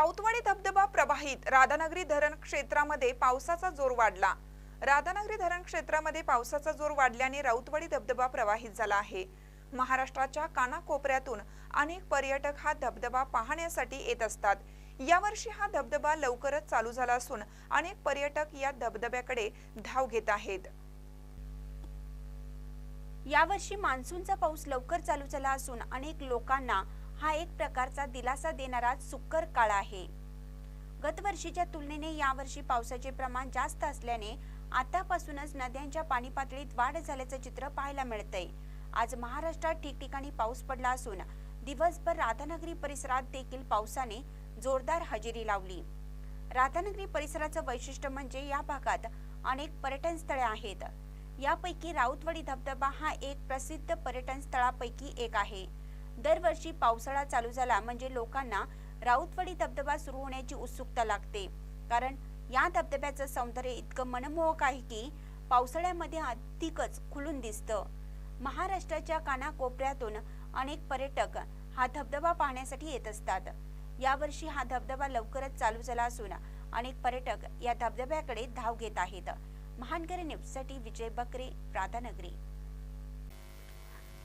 राऊतवाडी धबधबा प्रवाहित. राधानगरी धरण क्षेत्रामध्ये पावसाचा जोर वाढला. राधानगरी धरण क्षेत्रामध्ये पावसाचा जोर वाढल्याने राऊतवाडी धबधबा प्रवाहित झाला आहे. महाराष्ट्राच्या कानाकोपऱ्यातून अनेक पर्यटक हा धबधबा पाहण्यासाठी येत असतात. यावर्षी हा धबधबा लवकरच चालू झाला असून अनेक पर्यटक या धबधब्याकडे धाव घेत आहेत. यावर्षी मान्सूनचा पाऊस लवकर चालू झाला असून अनेक लोकांना हा एक प्रकारचा दिलासा देणारा सुकर काळ आहे. गतवर्षीच्या तुलनेने यावर्षी पावसाचे प्रमाण जास्त असल्याने आतापासूनच नद्यांच्या पाणी पातळीत वाढ झाल्याचं चित्र पाहायला मिळतंय. आज महाराष्ट्रात ठिकठिकाणी पाऊस पडला असून दिवसभर राधानगरी परिसरात देखील पावसाने जोरदार हजेरी लावली. राधानगरी परिसराचं वैशिष्ट्य म्हणजे या भागात अनेक पर्यटन स्थळे आहेत. यापैकी राऊतवाडी धबधबा हा एक प्रसिद्ध पर्यटन स्थळापैकी एक आहे. दरवर्षी पावसाळा चालू झाला म्हणजे लोकांना राऊतवाडी धबधबा सुरू होण्याची उत्सुकता लागते. कारण या धबधब्याचं सौंदर्य इतकं मनमोहक आहे की पावसाळ्यामध्ये अधिकच खुलून दिसतं. महाराष्ट्राच्या कानाकोपऱ्यातून अनेक पर्यटक हा धबधबा पाहण्यासाठी येत असतात. यावर्षी हा धबधबा लवकरच चालू झाला असून अनेक पर्यटक या धबधब्याकडे धाव घेत आहेत. महानगरी न्यूजसाठी विजय बकरे राधानगरी.